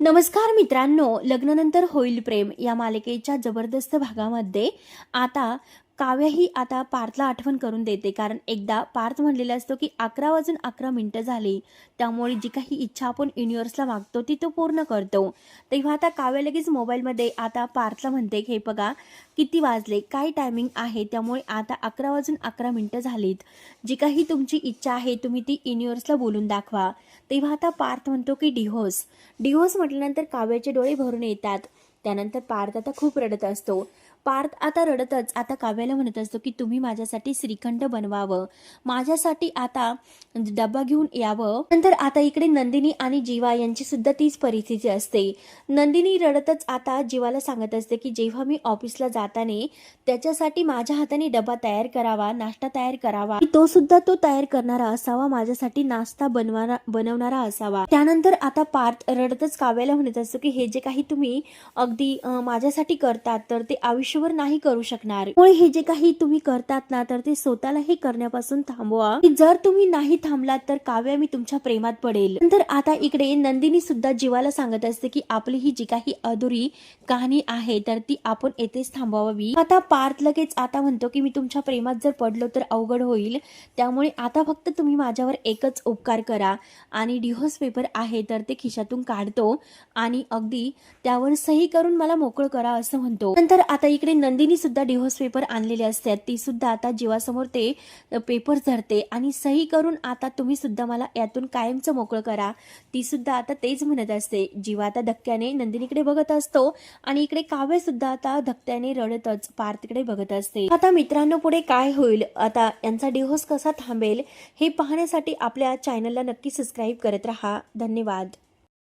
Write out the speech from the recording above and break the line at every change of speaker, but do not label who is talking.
नमस्कार मित्रांनो लग्नानंतर होईल प्रेम या मालिकेच्या जबरदस्त भागामध्ये आता काव्य ही आता पार्थला आठवण करून देते. कारण एकदा पार्थ म्हणलेला असतो की अकरा वाजून अकरा मिनटं झाली. त्यामुळे जी काही इच्छा आपण युनिव्हर्सला मागतो ती तो पूर्ण करतो. तेव्हा आता काव्य लगेच मोबाईलमध्ये आता पार्थला म्हणते की हे बघा किती वाजले? काय टायमिंग आहे? त्यामुळे आता अकरा वाजून अकरा मिनटं झालीत. जी काही तुमची इच्छा आहे तुम्ही ती युनिव्हर्सला बोलून दाखवा. तेव्हा आता पार्थ म्हणतो की डिहोस. डिहोस म्हटल्यानंतर काव्याचे डोळे भरून येतात. त्यानंतर पार्थ आता खूप रडत असतो. पार्थ आता रडतच आता काव्याला म्हणत असतो की तुम्ही माझ्यासाठी श्रीखंड बनवावं. माझ्यासाठी आता डबा घेऊन यावं. नंतर आता इकडे नंदिनी आणि जीवा यांची सुद्धा तीच परिस्थिती असते. नंदिनी रडतच आता जीवाला सांगत असते की जेव्हा मी ऑफिसला जाताना त्याच्यासाठी माझ्या हाताने डबा तयार करावा नाश्ता तयार करावा. तो सुद्धा तो तयार करणारा असावा माझ्यासाठी नाश्ता बनवारा बनवणारा असावा. त्यानंतर आता पार्थ रडतच काव्याला म्हणत असतो की हे जे काही तुम्ही अगदी माझ्यासाठी करतात तर ते आयुष्य आयुष्यभर नाही करू शकणार. हे जे काही तुम्ही करतात ना तर ते स्वतःलाही करण्यापासून थांबवा. जर तुम्ही नाही थांबलात तर काव्या मी तुमच्या प्रेमात पडेल. नंतर आता इकडे नंदिनी सुद्धा जीवाला सांगत असते की आपली ही जी काही अधुरी कहाणी आहे तर ती आपण येथेच थांबवावी. आता पार्थ लगेच आता म्हणतो की मी तुमच्या प्रेमात जर पडलो तर अवघड होईल. त्यामुळे आता फक्त तुम्ही माझ्यावर एकच उपकार करा. आणि डिहोस पेपर आहे तर ते खिशातून काढतो. आणि अगदी त्यावर सही करून मला मोकळं करा असं म्हणतो. नंतर आता इकडे नंदिनी सुद्धा डिव्होर्स पेपर आणलेले असतात ती सुद्धा आता जीवासमोर ते पेपर धरते. आणि सही करून आता तुम्ही सुद्धा मला यातून कायमचं मोकळं करा. ती सुद्धा आता तेच म्हणत असते. जीवा आता धक्क्याने नंदिनीकडे बघत असतो आणि इकडे काव्य सुद्धा आता धक्क्याने रडतच पार्थिकडे बघत असते. आता मित्रांनो पुढे काय होईल? आता यांचा डिव्होर्स कसा थांबेल? हे पाहण्यासाठी आपल्या चॅनलला नक्की सबस्क्राईब करत राहा. धन्यवाद.